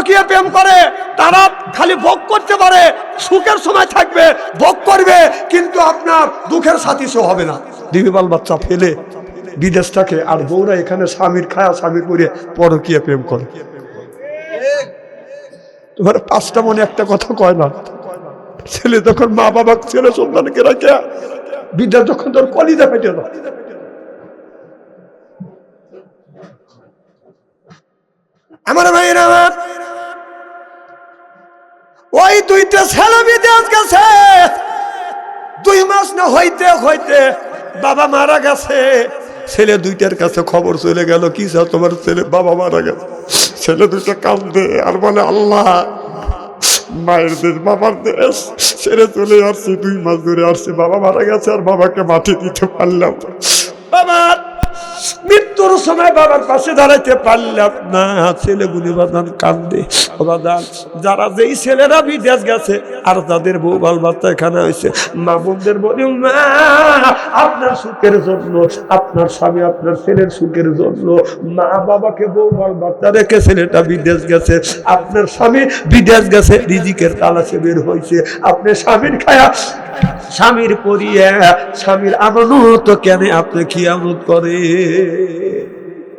পরকীয়া প্রেম করে, তারা খালি ভোগ করতে পারে, সুখের সময় থাকবে, ভোগ করবে, কিন্তু আপনার দুঃখের সাথী সে হবে না। দিবিবাল বাচ্চা ফেলে বিদেশ থাকে আর বউরা এখানে স্বামীর খায়া স্বামীর করে পরকীয়া প্রেম করে। তোমার পাঁচটা মনে একটা কথা কয় না। ছেলে যখন মা বাবা ছেলে সন্তানকে রাখে বিদ্যা যখন তোর কলিজা পেটে না। আমার ভাইয়ের আমার ওই দুইটা ছেলে বিদেশ গেছে। দুই মাস না হইতে হইতে বাবা মারা গেছে। ছেলে দুইটার কাছে খবর চলে গেল, কি তোমার ছেলে? বাবা মারা গেছে। ছেলে দুইটা কান্দে আর বলে, আল্লাহ, মায়ের দেশ, বাবার দেশ। ছেড়ে চলে আসছি, দুই মাস ধরে আসছি, বাবা মারা গেছে আর বাবাকে মাটি দিতে পারলাম না। মৃত্যুর সময় বাবার পাশে দাঁড়াইতে পারলাম না। ছেলেগুলি বাদান কান্দে, বাদান। যারা যেই ছেলেরা বিদেশ গেছে, আর তাদের বউ বাল বাচ্চা এখানে হয়েছে। মা বোনদের বলি মা, আপনার সুখের জন্য, আপনার স্বামী আপনার ছেলের সুখের জন্য, মা বাবাকে বউ বাল বাচ্চা রেখে ছেলেটা বিদেশ গেছে। আপনার স্বামী বিদেশ গেছে, রিজিকের তালাশে বের হয়েছে। আপনার স্বামীর খায়া স্বামীর পরিয়ে, স্বামীর আমানত কেন আপনি খিয়ামত করে?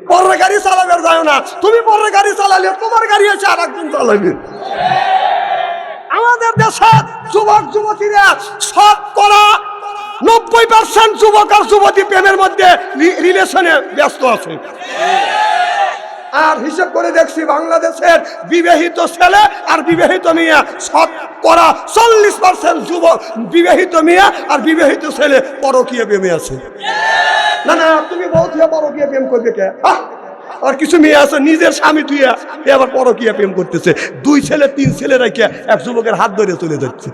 পরের গাড়ি চালাবে যায় না। তুমি পরের গাড়ি চালালে, তোমার গাড়ি আর চালাবে। আমাদের দেশে যুবক, যুবতীরা সব করা, নব্বই পার্সেন্ট যুবক আর যুবতী প্রেমের মধ্যে রিলেশনে ব্যস্ত আছে। আর হিসেব করে দেখছি বাংলাদেশের বিবাহিত ছেলে আর বিবাহিত মেয়ে সব করা চল্লিশ পার্সেন্ট যুবক বিবাহিত মেয়ে আর বিবাহিত ছেলে পরকীয় প্রেমে আছে। না না, তুমি বহুত পরকীয় প্রেম করবে কে! আর কিছু মেয়ে আছে, নিজের স্বামী তুই আবার পরকীয়া প্রেম করতেছে। দুই ছেলে, তিন ছেলে রেখে এক যুবকের হাত ধরে চলে যাচ্ছে।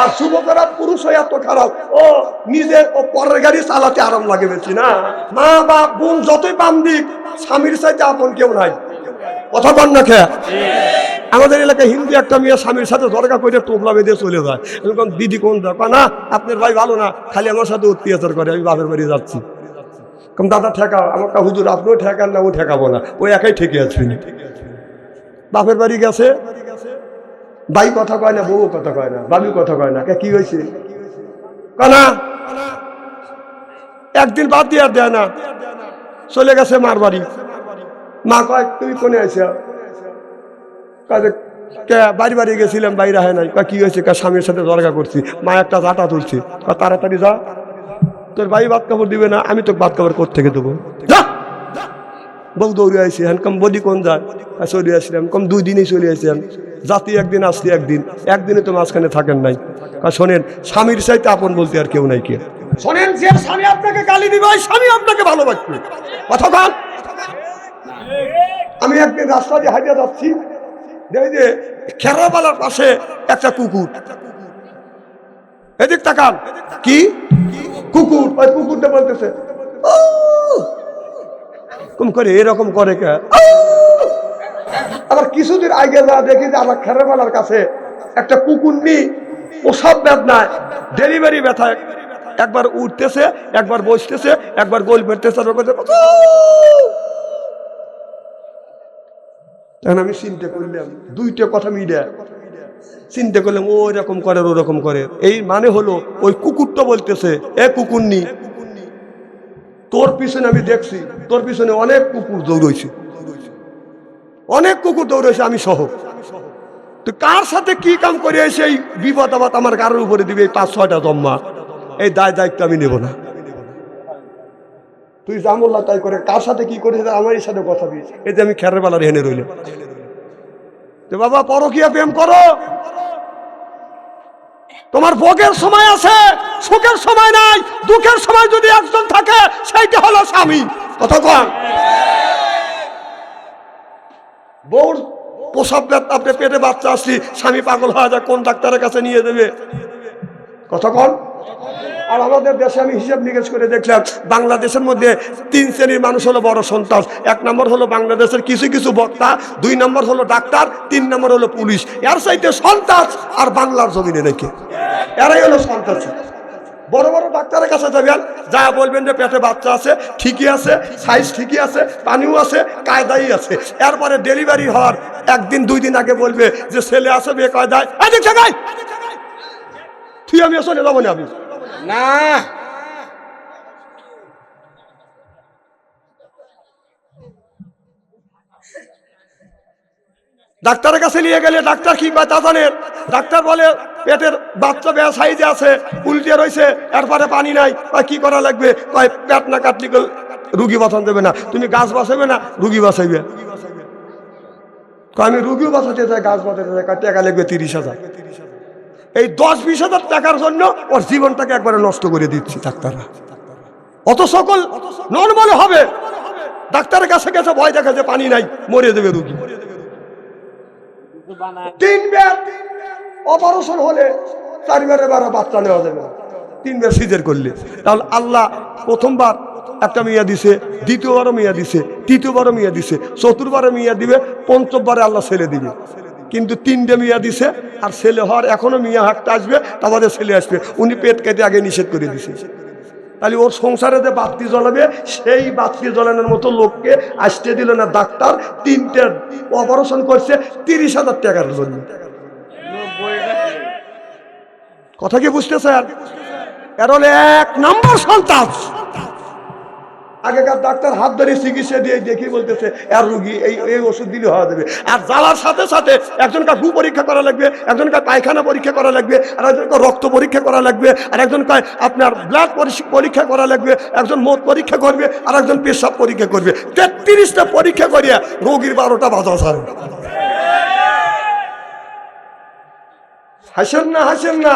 আর যুবকেরা পুরুষ হয়ে এত খারাপ, ও, নিজের ও পরের গাড়ি চালাতে আরাম লাগে বেশি না? মা বা বোন যতই পাম দিক, স্বামীর সাথে আপন কেউ নাই। কথা বল না খেয়া আমাদের এলাকায় হিন্দু একটা মেয়ে স্বামীর সাথে দরকার করে টোপলা বেঁধে চলে যায়। আমি কোন দিদি কোন দরকার না, আপনার ভাই ভালো না, খালি আমার সাথে অত্যাচার করে, আমি বাপের বাড়ি যাচ্ছি। কম, দাদা ঠেকাও, আমাকে হুজুর, আপনিও ঠেকান না, ও ঠেকাবো না ওই একাই ঠেকে আছি বাপের বাড়ি গেছে। ভাই কথা কয় না, বউ কথা কয় না, বাবু কথা কয় না, কে হয়েছে? কানা একদিন বাদ দিয়ে দেয় না, চলে গেছে মার বাড়ি। মা কয়, তুমি কোনে আইসা? কাজে বাড়ি বাড়ি গেছিলাম, বাইরে হয় নাই। কি হয়েছে? কা স্বামীর সাথে দরগা করছি। মা একটা জাটা তুলছি। কয় তাড়াতাড়ি যা। তোর ভাই বাদ কাপড় দিবে না, আমি তো বাদ কাপড় কোথা থেকে দেবো বউ দৌড়ে আইসি হ্যান কম বদি কোন যায়? চলে আসলাম কম দুই দিনই চলে আসলাম জাতি একদিন আসলি একদিন। একদিনে তো মাঝখানে থাকেন নাই। আর শোনেন, স্বামীর চাইতে আপন বলতে আর কেউ নাই কে? শোনেন, যে স্বামী আপনাকে গালি দিবে স্বামী আপনাকে ভালোবাসবে। কথা বল আমি একদিন রাস্তা দিয়ে হাইতে যাচ্ছি। যে খেরাবালার পাশে একটা কুকুর। এদিক তাকান। কি? কুকুর। ওই কুকুরটা বলতেছে, "ও!" করে, এরকম করে কে? আবার কিছুদিন আগে যা দেখি যে আমার খেরেমালার কাছে একটা কুকুর নি ওসব বেদনায়, ডেলিভারি ব্যথায় একবার উঠতেছে, একবার বসতেছে, একবার গোল মেরতেছে তখন আমি চিন্তা করলাম, দুইটা কথা মিলে চিন্তা করলাম, ও এরকম করে, ওরকম করে। এই মানে হলো, ওই কুকুরটা বলতেছে, এ কুকুর নি তোর পিছনে আমি দেখছি, তোর পিছনে অনেক কুকুর দৌড়ইছে। অনেক কুকুর দৌড়েছে আমি সহ। তো কার সাথে কি কাম করে এসে এই বিপদ আবাদ আমার কারোর উপরে দিবে, এই পাঁচ ছয়টা জম্মা। এই দায় দায়িত্ব আমি নেব না। তুই জামুল্লাহ তাই করে কার সাথে কি করেছে আমারই সাথে কথা এই যে আমি খেরের বেলার হেনে রইলাম। তো বাবা, পরকিয়া প্রেম করো। তোমার ভোগের সময় আছে, সুখের সময় নাই, দুঃখের সময় যদি একজন থাকে, সেইটা হলো স্বামী। কথা কন বউর ব্যথা আপনি পেটে বাচ্চা আসছি স্বামী পাগল হয়ে যায়, কোন ডাক্তারের কাছে নিয়ে দেবে? কথা কন আর আমাদের দেশে আমি হিসাব নিকেশ করে দেখলাম, বাংলাদেশের মধ্যে তিন শ্রেণির মানুষ হলো বড় সন্ত্রাস। এক নম্বর হলো বাংলাদেশের কিছু কিছু বক্তা, দুই নম্বর হলো ডাক্তার, তিন নম্বর হলো পুলিশ। এর চাইতে সন্ত্রাস আর বাংলার জমিনে নাকি? এরাই হলো সন্ত্রাস। বড় বড় ডাক্তারের কাছে যাবেন, যা বলবেন যে পেটে বাচ্চা আছে, ঠিকই আছে সাইজ ঠিকই আছে, পানিও আছে, কায়দাই আছে। এরপরে ডেলিভারি হওয়ার একদিন, দুই দিন আগে বলবে যে ছেলে আছে বিয়ে কয় দেয় এদিক জায়গায় তুই আমি চলে যাব না আমি। না। ডাক্তারের কাছে নিয়ে গেলে ডাক্তার কি কয় তা জানেন? ডাক্তার বলে, পেটের বাচ্চা বেয়া সাইজে আছে উল্টে রয়েছে এরপরে পানি নাই বা কি করা লাগবে? পেট না কাটলি রুগী বাঁচান দেবে না। তুমি গাছ বাঁচাবে না, রুগী বাঁচাইবে আমি রুগীও বাঁচাতে চাই, গাছ বাঁচাতে চাই। টাকা লাগবে তিরিশ হাজার। এই দশ বিশ হাজার টাকার জন্য ওর জীবনটাকে একবারে নষ্ট করে দিচ্ছি ডাক্তাররা। অত সকল নর্মাল হবে। ডাক্তারের কাছে গেছে, ভয় দেখা যে পানি নাই মরে দেবে রুগী। তিনবার অপারেশন হলে চারবারে বারো বাচ্চা নেওয়া যাবে। না। তিনবার সিজের করলে। তাহলে আল্লাহ প্রথমবার একটা মেয়া দিছে, দ্বিতীয়বারও মেয়া দিছে, তৃতীয়বারও মেয়া দিছে চতুর্বারে মেয়া দিবে, পঞ্চমবারে আল্লাহ ছেলে দিবে। কিন্তু তিনটে মিয়া দিছে, আর ছেলে হওয়ার এখনও মিয়া হাঁকতে আসবে, তারপরে ছেলে আসবে। উনি পেট কেটে আগে নিষেধ করে দিছে। তাহলে ওর সংসারে যে বাতি জ্বলাবে, সেই বাতি জ্বলানোর মতো লোককে আসতে দিল না ডাক্তার। তিনটে অপারেশন করছে, তিরিশ হাজার টাকার জন্য। কথা কি বুঝতে স্যার? এর এক নম্বর সন্তান। আগেকার ডাক্তার হাত ধরে চিকিৎসা দিয়ে দেখি বলতেছে আর রুগী এই এই ওষুধ দিলে হওয়া যাবে। আর জ্বালার সাথে সাথে একজনকে গু পরীক্ষা করা লাগবে, একজনকে পায়খানা পরীক্ষা করা লাগবে, আর একজনকে রক্ত পরীক্ষা করা লাগবে, আর একজনকে আপনার ব্লাড পরীক্ষা করা লাগবে, একজন মদ পরীক্ষা করবে, আর একজন পেশাব পরীক্ষা করবে। তেত্রিশটা পরীক্ষা করিয়া রোগীর বারোটা বাজা সারে হাসেন না হাসেন না।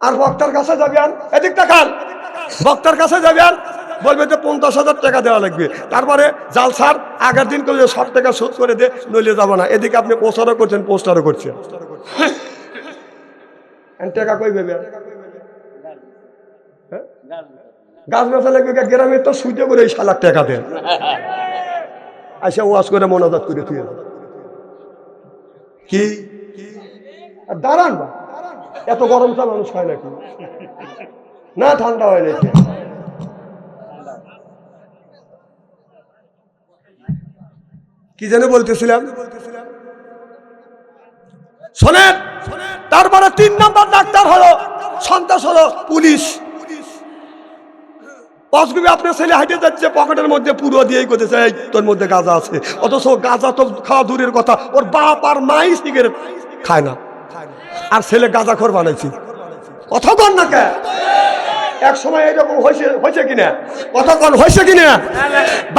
আর বক্তার কাছে যাবেন এদিক তাকান বক্তার কাছে যাবেন বলবে যে পঞ্চাশ হাজার টাকা দেওয়া লাগবে। তারপরে জাল সার আগের দিন করে সব টাকা শোধ করে দে, নইলে যাব না। এদিকে আপনি পোস্টারও করছেন পোস্টারও করছেন। আর টাকা কই ভেবে হ্যাঁ? গাছ বেচা লাগবে গ্রামে তো সুইতে করে এই সালাক টাকা দেন। আচ্ছা ওয়াশ করে মনাজাত করে তুই কি? আর দাঁড়ান। বা এত গরমটা মানুষ হয় নাকি? না, ঠান্ডা হয় নাকি? কি যেন বলতেছিলাম? শোনেন, তারপরে তিন নম্বর ডাক্তার হলো সন্ত্রাস হলো পুলিশ। অসগুবি আপনার ছেলে হাইটে যাচ্ছে, পকেটের মধ্যে পুরো দিয়েই করতেছে এই তোর মধ্যে গাঁজা আছে। অথচ গাঁজা তো খাওয়া দূরের কথা, ওর বাপ আর মাই সিগারেট খায় না। আর ছেলে গাঁজা খোর বানাইছি। কথা কন না কে? এক সময় এরকম হয়েছে হয়েছে কিনা? কন, হয়েছে কিনা?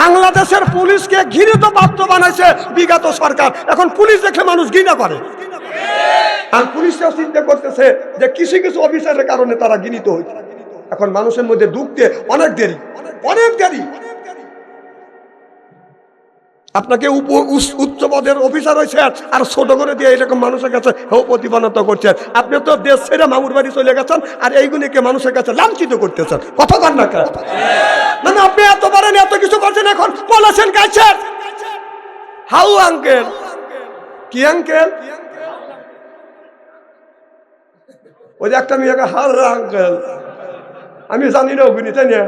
বাংলাদেশের পুলিশকে ঘৃণিত পাত্র বানাইছে বিগত সরকার। এখন পুলিশ দেখে মানুষ ঘৃণা করে। আর পুলিশরাও চিন্তা করতেছে যে কিছু কিছু অফিসারের কারণে তারা ঘৃণিত হয়েছে। এখন মানুষের মধ্যে ঢুকতে অনেক দেরি অনেক দেরি। আপনাকে উচ্চ পদের অফিসার হয়েছে আর ছোট করে দিয়ে এরকম মানুষের কাছে হেউ প্রতিপানত করছেন। আপনি তো দেশ ছেড়ে মামুর বাড়ি চলে গেছেন আর এইগুলিকে মানুষের কাছে লাঞ্ছিত করতেছেন। কথা কন? না মানে আপনি এত পারেন এত কিছু করছেন এখন। বলেছেন কাছেন হাউ আঙ্কেল? কি আঙ্কেল? ওই যে একটা মেয়েকে, হার আঙ্কেল। আমি জানি না ওগুলি তাই না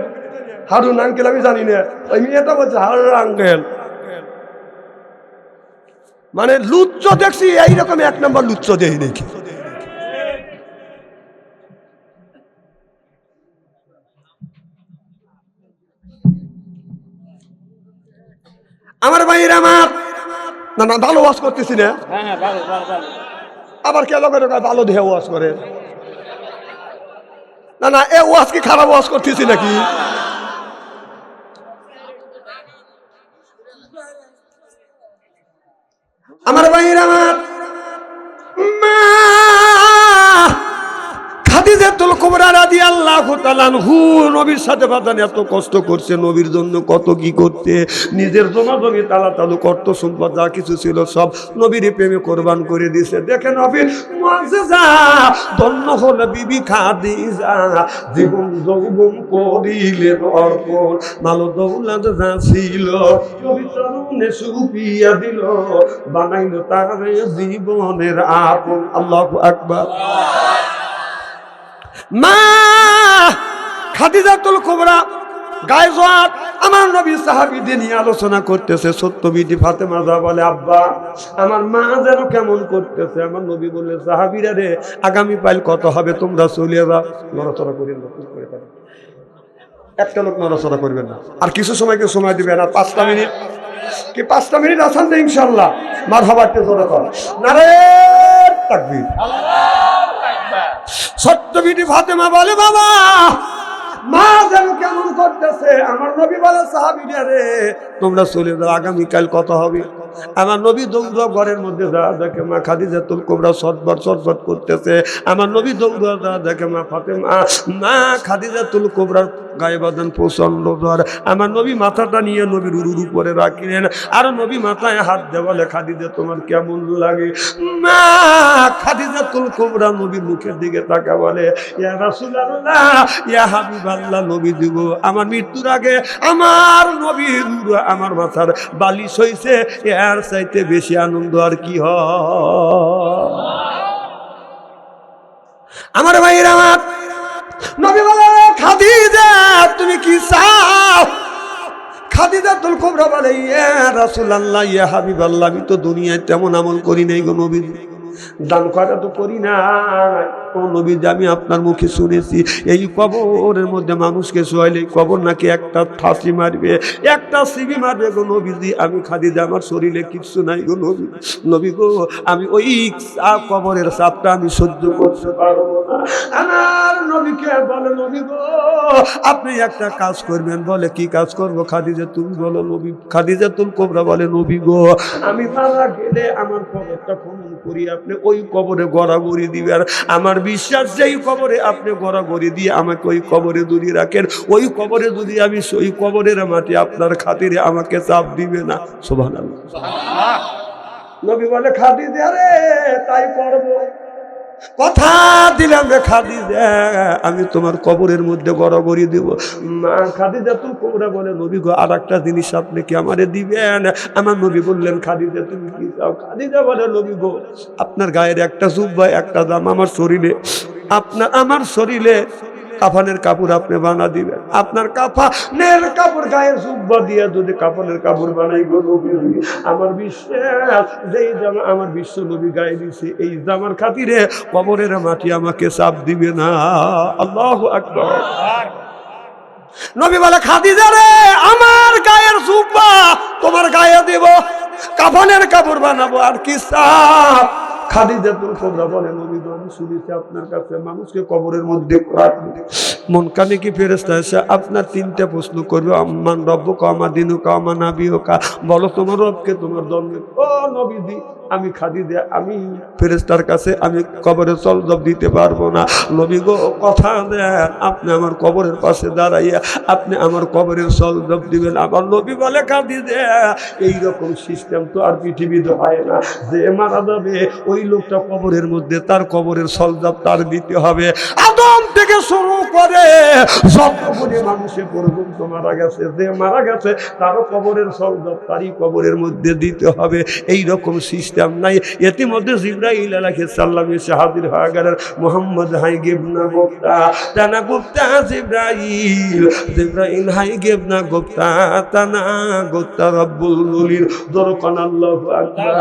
হারুন আঙ্কেল, আমি জানি না। ওই মেয়েটা বলছে, হার আঙ্কেল। মানে লুচ্চ দেখছি এইরকম এক নম্বর লুচ্চ দেই দেখি আমার ভাইয়ের আমার। না না ভালো ওয়াশ করতেছি না। হ্যাঁ হ্যাঁ আবার কে লোকের ভালো দেহে ওয়াশ করে? না না এ ওয়াশ কি খারাপ ওয়াশ করতেছি নাকি? আমার ভাইয়ের আমার নবীর সাথে এত কষ্ট করছে, নবীর জন্য কত কি করতে? নিজের জমা জমি তালা তালু কর্ত সম্পদ, যা কিছু ছিল সব নবীর প্রেমে কোরবান করে দিছে দেখেন নবীর জীবনের আপন। আল্লাহু আকবার। মা খাদিজাতুল কুবরা গায়ে জোয়ার আমার নবী সাহাবিদের নিয়ে আলোচনা করতেছে। সত্য বিধি ফাতেমা যা বলে আব্বা আমার মা যেন কেমন করতেছে? আমার নবী বললে সাহাবিরা রে আগামী পাইল কত হবে? তোমরা চলে যাও। নড়াচড়া করি করে একটা লোক নড়াচড়া করবে না। আর কিছু সময়কে সময় দিবে না। পাঁচটা মিনিট। কি পাঁচটা মিনিট আসান তো ইনশাল্লাহ মার হবারতে জোরে কর। নারে তাকবীর। সত্য বিধি ফাতেমা বলে বাবা মা যেন কেমন করতেছে? আমার নবী বলে সাহাবিরা তোমরা চলে যাও আগামীকাল কত হবে? আমার নবী দৌড় ঘরের মধ্যে যা দেখে মা খাদিজা তুল কোবরা সটবট সটবট করতেছে। আমার নবী দৌড় যা দেখে মা ফাতেমা, মা খাদিজা তুল কোবরার গায়ে বাঁধেন প্রচণ্ড জ্বর। আমার নবী মাথাটা নিয়ে নবীর উরুর উপরে রাখিলেন। আর নবী মাথায় হাত দেওয়ালে খাদিজা, তোমার কেমন লাগে? মা খাদিজা তুল কোবরা নবীর মুখের দিকে তাকা বলে আমার মৃত্যুর আগে আমার নবীর উরু, আমার মাথার বালিশ হইছে। এর চাইতে বেশি আনন্দ আর কি হ আমার ভাইয়ের আমার নবী বলে, খাদিজা, তুমি কি চাও? খাদিজা তুল কোবরা বলে, ইয়া রাসূলুল্লাহ, ইয়া হাবিবাল্লাহ, আমি তো দুনিয়ায় তেমন আমল করি নাই গো নবী দান করা তো করি না ও নবী যে আমি আপনার মুখে শুনেছি। এই কবরের মধ্যে মানুষকে শোয়াইলে কবর নাকি একটা ফাঁসি মারবে, একটা সিবি মারবে গো নবীজি। আমি খাদিজা, আমার শরীরে কিচ্ছু নাই গো নবী নবী গো, আমি ওই কবরের চাপটা আমি সহ্য করতে পারব আমার নবীকে বলে, নবী আপনি একটা কাজ করবেন। বলে, কি কাজ করব খাদিজা তুমি বলো, নবী খাদিজা তুল কোবরা। বলে, নবী গো, আমি মারা গেলে আমার কবরটা খনন করি। আপনি ওই কবরে গড়াগড়ি দিবেন। আমার বিশ্বাস যেই কবরে আপনি গড়াগড়ি দিয়ে আমাকে ওই কবরে দূরে রাখেন ওই কবরে যদি আমি ওই কবরের মাটি আপনার খাতিরে আমাকে চাপ দিবে না। শোভা নবী বলে খাতি দে রে তাই করব কথা দিলাম রে খাদিজা, আমি তোমার কবরের মধ্যে গড়গড়ি দিব। মা খাদিজা তুমি কবরে বলে, নবী গো আর একটা জিনিস আপনি কি আমারে দিবেন? আমার নবী বললেন, খাদিজা, তুমি কি চাও? খাদিজা বলে, নবী গো, আপনার গায়ের একটা জুব্বা, একটা দাম আমার শরীরে। আপনার আমার শরীরে কাফানের কাপড় আপনি বানা দিবেন। আপনার কাফানের কাপড় গায়ে জুব্বা দিয়ে যদি কাফানের কাপড় বানাই গো নবী আমার বিশ্বাস, যেই জামা আমার বিশ্ব নবী গায়ে দিছে, এই জামার খাতিরে কবরের মাটি আমাকে চাপ দিবে না। আল্লাহ আকবার। নবী বলে, খাদিজা রে, আমার গায়ের জুব্বা তোমার গায়ে দিব, কাফানের কাপড় বানাবো, আর কি চাপ? খাদিজা তুল কোবরা বলে নবী গো, আমি শুনেছি আপনার কাছে। মানুষকে কবরের মধ্যে রাখবে মন কানে কি ফেরেস্তা এসে আপনার তিনটা প্রশ্ন করবে, আম্মান রব্ব কামা দিনু কামা নাবি কা বলো তোমার রবকে, তোমার জন্মে ও নবীদি আমি খাদি দে, আমি ফেরেস্তার কাছে আমি কবরে চলজব দিতে পারব না। নবী গো, কথা দেন, আপনি আমার কবরের পাশে দাঁড়াইয়া আপনি আমার কবরের চলজব দিবেন। আমার নবী বলে, খাদি দে। এইরকম সিস্টেম তো আর পৃথিবীতে হয় না। যে মারা যাবে, ওই লোকটা কবরের মধ্যে তার কবরের সলজাব তার দিতে হবে। আদম থেকে শুরু করে যতগুলি মানুষের পর্যন্ত মারা গেছে, যে মারা গেছে তারও কবরের সলজাব তারই কবরের মধ্যে দিতে হবে। এই রকম সিস্টেম নাই। ইতিমধ্যে জিব্রাইল আলাইহিস সালাম এসে হাজির হয়ে গেলেন মোহাম্মদ হাই গেবনা গুপ্তা। তানা গুপ্তা, জিব্রাইল। জিব্রাইল হাই গেবনা গুপ্তা, তানা গুপ্তা রব্বুল মুলির দরকান আল্লাহু আকবার।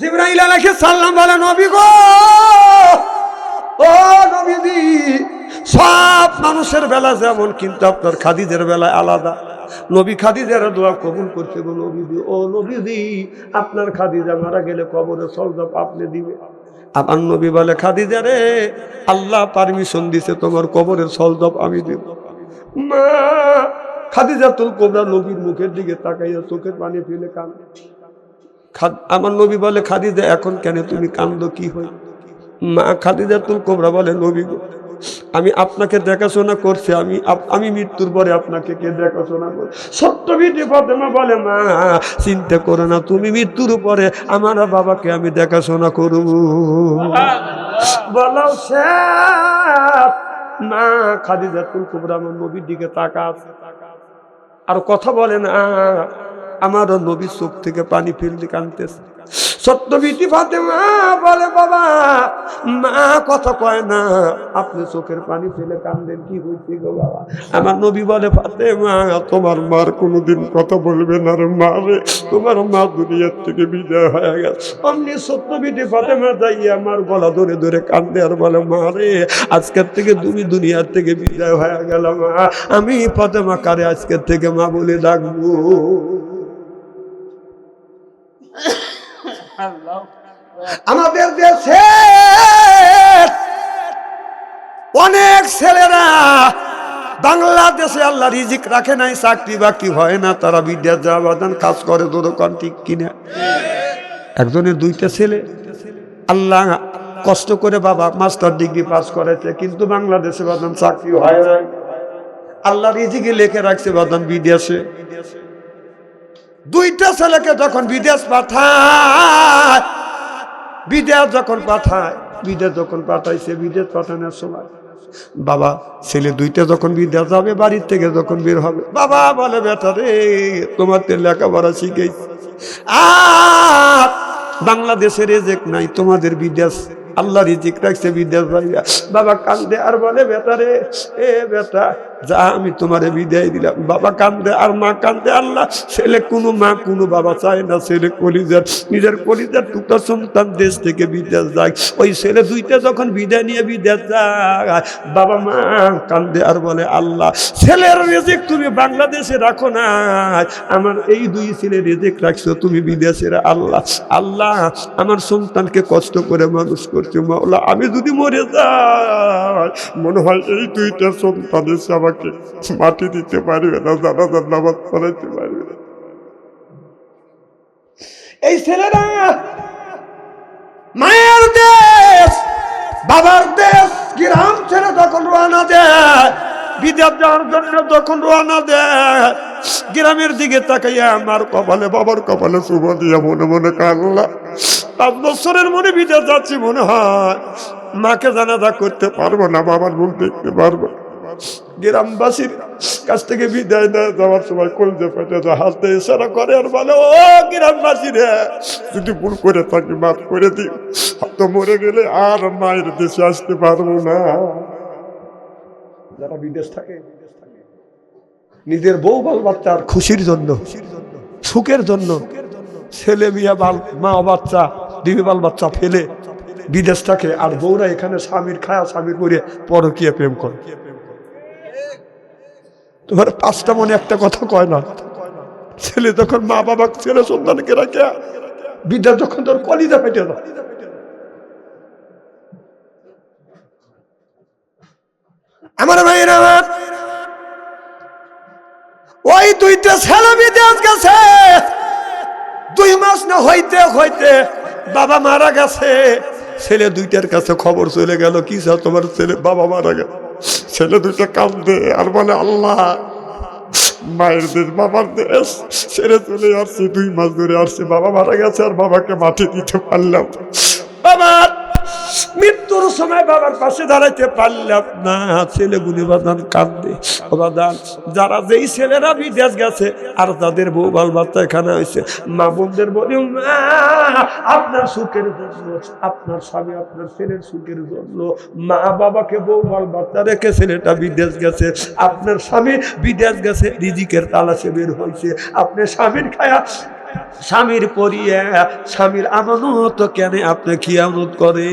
জিব্রাইল আলাইহিস সালাম বলে নবী ও নবীজি, সব মানুষের বেলা যেমন, কিন্তু আপনার খাদিজের বেলায় আলাদা। নবী খাদিজার দোয়া কবুল করছে গো নবীজি, ও নবীজি, আপনার খাদিজা মারা গেলে কবরে সলজব আপনি দিবে। আমার নবী বলে, খাদিজা রে, আল্লাহ পারমিশন দিছে, তোমার কবরের সলজব আমি দেব। মা, খাদিজা তুল কোবরা নবীর মুখের দিকে তাকাইয়া চোখের পানি ফেলে কান আমার নবী বলে, খাদিজা, এখন কেন তুমি কান্দ কি হয় মা খাদিজা তুল কোবরা বলে নবী গো আমি আপনাকে দেখাশোনা করছি আমি আমি মৃত্যুর পরে আপনাকে কে দেখাশোনা করি সত্য বিধি ফাতেমা বলে মা চিন্তা করো না তুমি মৃত্যুর পরে আমার বাবাকে আমি দেখাশোনা করব। বলো স্যার না খাদিজা তুল কোবরা আমার নবীর দিকে তাকা আছে আর কথা বলে না আমার নবীর চোখ থেকে পানি ফেলতে কানতেছে। সত্যবিটি ফাতেমা বলে, বাবা, মা কথা কয় না। আপনি চোখের পানি ফেলে কান্দেন, কি হয়েছে গো বাবা? আমার নবী বলে, ফাতেমা, তোমার মার কোনোদিন কথা বলবে না রে মা রে। তোমার মা দুনিয়ার থেকে বিদায় হয়ে গেছে। অমনি সত্যবিটি ফাতেমা যাই আমার গলা ধরে ধরে কান্দে আর বলে, মা রে, আজকের থেকে তুমি দুনিয়ার থেকে বিদায় হয়ে গেল মা। আমি ফাতে মা কারে আজকের থেকে মা বলে ডাকবো? আমাদের দেশে অনেক ছেলেরা বাংলাদেশে আল্লাহ রিজিক রাখে নাই, চাকরি বাকরি হয় না, তারা বিদ্যার যাবাদান কাজ করে দোকান ঠিক কিনা। একজনের দুইটা ছেলে, আল্লাহ কষ্ট করে বাবা মাস্টার ডিগ্রি পাস করেছে, কিন্তু বাংলাদেশে বাদান চাকরি হয় নাই। আল্লাহ রিজিকে লিখে রাখছে বাদান বিদেশে। দুইটা ছেলেকে যখন বিদেশ পাঠায়, বিদেশ যখন পাঠায়, বিদেশ যখন পাঠাইছে, বিদেশ পাঠানোর সময়, বাবা, ছেলে দুইটা যখন বিদেশ যাবে, বাড়ির থেকে যখন বের হবে, বাবা বলে, বেটা রে, তোমার তো লেখাপড়া শিখেছি। আর বাংলাদেশের রেজেক নাই, তোমাদের বিদেশ, আল্লাহ রিজিক রাখছে বিদেশ ভাইয়া বাবা কান্দে আর বলে, বেটা রে, এ বেটা যা আমি তোমারে বিদায় দিলাম। বাবা কান্দে আর মা কান্দে, আল্লাহ, ছেলে কোনো মা কোনো বাবা চায় না, ছেলে কলিজার, নিজের কলিজার টুকটা সন্তান দেশ থেকে বিদেশ যায়। ওই ছেলে দুইটা যখন বিদায় নিয়ে বিদেশ যায়, বাবা মা কান্দে আর বলে, আল্লাহ, ছেলের রেজেক তুমি বাংলাদেশে রাখো না। আমার এই দুই ছেলে রেজেক রাখছো, তুমি বিদেশের আল্লাহ। আল্লাহ, আমার সন্তানকে কষ্ট করে মানুষ করছ, মাওলা। আমি যদি মরে যাই, মনে হয় এই দুইটা সন্তানের আমাকে মাটি দিতে পারবে না, জানাজার নামাজ পড়াইতে পারবে না। এই ছেলেরা মায়ের দেশ, বাবার দেশ, গ্রাম ছেড়ে যখন রওনা দেয়, বিদেশ যাওয়ার জন্য রওনা দেয়। গ্রামের দিকে আমার কপালে, বাবার কপালে শুভ দিয়া মনে মনে কান্লা পাঁচ বছরের মনে বিদেশ যাচ্ছি মনে হয়, মাকে জানাজা করতে পারব না, বাবার মুখ দেখতে পারব না। গ্রামবাসীর কাছ থেকে বিদায় না যাওয়ার সময় কলজে ফেটে যায়, হাসতে ইশারা করে আর বলে, ও গ্রামবাসী রে, যদি ভুল করে থাকি, মাফ করে দিই। হয়তো মরে গেলে আর মায়ের দেশে আসতে পারব না। যারা বিদেশ থাকে, নিজের বউ বাল বাচ্চার খুশির জন্য, সুখের জন্য, ছেলে, মিয়া, বাল, মা, বাচ্চা দিবি বাল বাচ্চা ফেলে বিদেশ থাকে। আর বউরা এখানে স্বামীর খায়া, স্বামীর করে পরকিয়া প্রেম করে। তোমার পাঁচটা মনে একটা কথা কয় না? ছেলে যখন মা বাবা ছেলে সন্তানকে রাখে, বিদ্যা যখন তোর কলিজা পেটে না আমার ভাইয়ের আমার ওই দুইটা ছেলে বিদেশ গেছে। দুই মাস না হইতে হইতে বাবা মারা গেছে। ছেলে দুইটার কাছে খবর চলে গেল, কি তোমার ছেলে বাবা মারা গেল ছেলে দুটো কান্দে, আর বলে, আল্লাহ মায়ের দেশ বাবার দেশ ছেড়ে চলে আসছি, দুই মাস ধরে আসছি, বাবা মারা গেছে, আর বাবাকে মাঠে দিতে পারলাম বাবার মৃত্যুর সময় বাবার পাশে দাঁড়াইতে পারলাম না। ছেলে গুলি বাদান কান্দে বাদান যারা যেই ছেলেরা বিদেশ গেছে, আর তাদের বউ বাল বাচ্চা এখানে হয়েছে। মা বোনদের বলি আপনার সুখের জন্য, আপনার স্বামী আপনার ছেলের সুখের জন্য, মা বাবাকে বউ বাল বাচ্চা রেখে ছেলেটা বিদেশ গেছে, আপনার স্বামী বিদেশ গেছে, রিজিকের তালাশে বের হয়েছে আপনার স্বামীর খায়া স্বামীর পরিয়া, স্বামীর আমানত কেন আপনি খিয়ামত করে?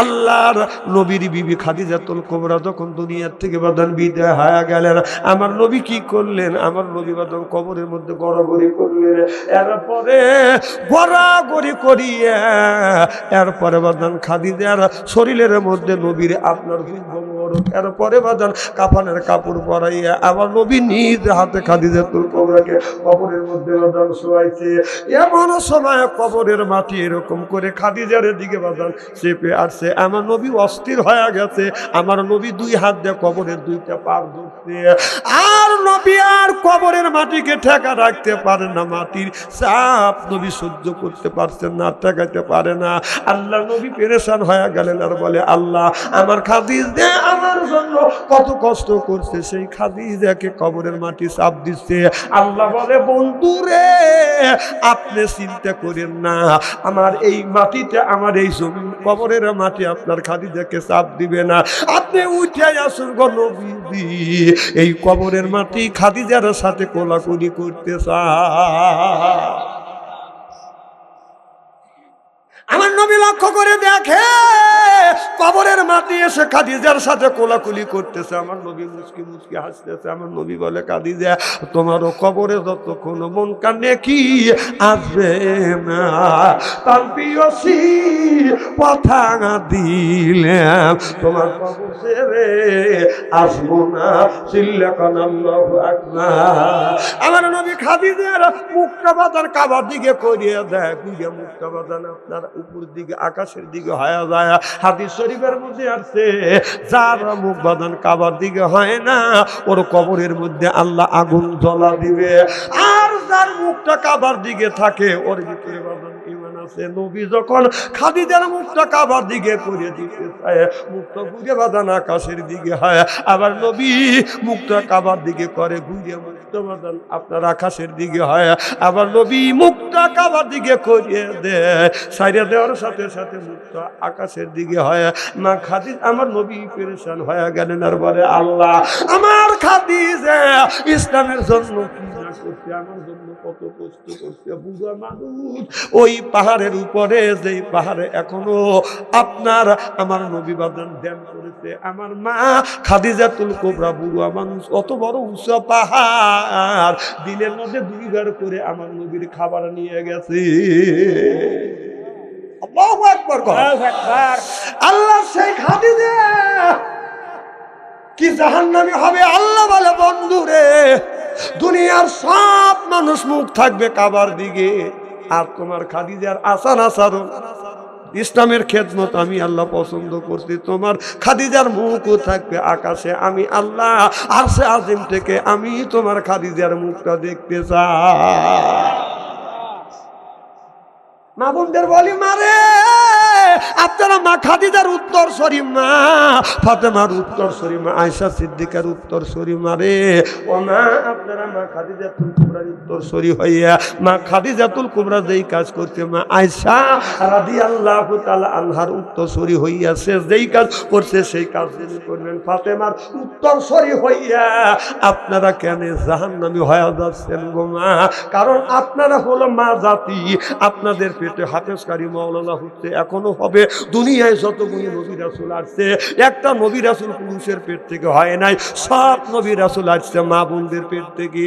আল্লাহর নবীর বিবি খাদিজাতুল কোবরা যখন দুনিয়ার থেকে বাদান বিদায় হয়ে গেলেন, আমার নবী কি করলেন? আমার নবী বাদান কবরের মধ্যে গড়াগড়ি করলেন। এরপরে গড়াগড়ি করিয়া, এরপরে বাদান খাদিজার শরীরের মধ্যে নবীর আপনার মোবারক এরপরে বাদান কাফানের কাপড় পরাইয়া আমার নবী নিজ হাতে খাদিজাতুল কোবরাকে কবরের মধ্যে বাদান শোয়াইছে। এমন সময় কবরের মাটি এরকম করে খাদিজার দিকে বাদান চেপে আসছে। আমার নবী অস্থির হয়ে গেছে। আমার নবী দুই হাত দিয়ে কবরের দুইটা পার ধরছে। আর নবী আর কবরের মাটিকে ঠেকা রাখতে পারে না। মাটির চাপ নবী সহ্য করতে পারছেন না, ঠেকাইতে পারে না। আল্লাহ নবী পেরেশান হয়ে গেলেন আর বলে, আল্লাহ, আমার খাদিজ দে আমার জন্য কত কষ্ট করছে। সেই খাদিজাকে কবরের মাটি চাপ দিচ্ছে। আল্লাহ বলে বন্ধুরে আপনি চিন্তা করেন না। আমার এই মাটিতে, আমার এই জমি, কবরের মাটি আপনার খাদিজাকে চাপ দিবে না। আপনি উঠে আসুন গো এই কবরের মাটি খাদিজার সাথে কোলাকুলি করতে চায় আমার নবী লক্ষ্য করে দেখে, কবরের মাটি এসে খাদিজার সাথে কোলাকুলি করতেছে। আমার নবী মুসকি মুসকি হাসতেছে। আমার নবী বলে, খাদিজা, তোমারও কবরে যতক্ষণ মন কানে কি আসবে না? তার প্রিয়সী কথা দিলাম তোমার কবর আসব না চিল্লাকান আমার নবী খাদিজার মুখটা বাজার কাবার দিকে করিয়ে দেয়। মুখটা বাজান আপনার উপর দিকে, আকাশের দিকে হয়া যায়। হাদিস শরীফের মধ্যে আসছে যার মুখ বাদান কাবার দিকে হয় না, ওর কবরের মধ্যে আল্লাহ আগুন জ্বলা দিবে। আর যার মুখটা কাবার দিকে থাকে, ওর ভিতরে বাদান আছে নবী যখন খাদিজার মুখটা কাবার দিকে করে দিতে চায় মুখটা ঘুরে বাদান আকাশের দিকে হয়। আবার নবী মুখটা কাবার দিকে করে, ঘুরে মুখটা বাদান আপনার আকাশের দিকে হয়। আবার নবী মুখটা কাবার দিকে করিয়ে দেয়। সাইরে দেওয়ার সাথে সাথে মুখটা আকাশের দিকে হয়। না খাদিজ, আমার নবী পেরেশান হয়ে গেলেন আর বলে, আল্লাহ, আমার খাদিজ ইসলামের জন্য কি না করছে? আমার জন্য কত কষ্ট করছে বুড়া মানুষ। ওই পাহাড়ের উপরে যেই পাহাড়ে এখনও আপনার আমার নবী বাদান ধ্যান করেছে আমার মা খাদিজাতুল কোবরা বুড়া মানুষ অত বড় উঁচা পাহাড়। দিনের মধ্যে দুইবার করে আমার নবীর খাবার নিয়ে গেছে। আল্লাহ সেই খাদিজা। কি জাহান্নামী হবে আল্লাহ বলে বন্ধু রে দুনিয়ার সব মানুষ মুখ থাকবে কাবার দিকে। আর তোমার খাদিজার আসার আসারণ ইসলামের খেদমত আমি আল্লাহ পছন্দ করছি। তোমার খাদিজার মুখও থাকবে আকাশে। আমি আল্লাহ আর সে আজিম থেকে আমি তোমার খাদিজার মুখটা দেখতে চাই। মা বোনদের বলি মারে আপনারা মা খাদিজার উত্তর সরি মা ফাতেমার উত্তর সরি মা আয়সা সিদ্দিকার উত্তর সরি মারে ও মা, আপনারা মা খাদিজাতুল কুবরার উত্তর সরি হইয়া, মা খাদিজাতুল কুবরা যেই কাজ করছে, মা আয়সা রাদি আল্লাহ তালা আনহার উত্তর সরি হইয়া, সে যেই কাজ করছে, সেই কাজ যিনি করবেন। ফাতেমার উত্তর সরি হইয়া, আপনারা কেন জাহান্নামী হয়ে যাচ্ছেন গো মা? কারণ আপনারা হলো মা জাতি। আপনাদের পেটে হাফেজকারী মৌলানা হচ্ছে এখনও হবে। দুনিয়ায় যতগুলি নবী রাসুল আসছে, একটা নবী রাসুল পুরুষের পেট থেকে হয় নাই, সব নবী রাসুল আসছে মা বোনদের পেট থেকে।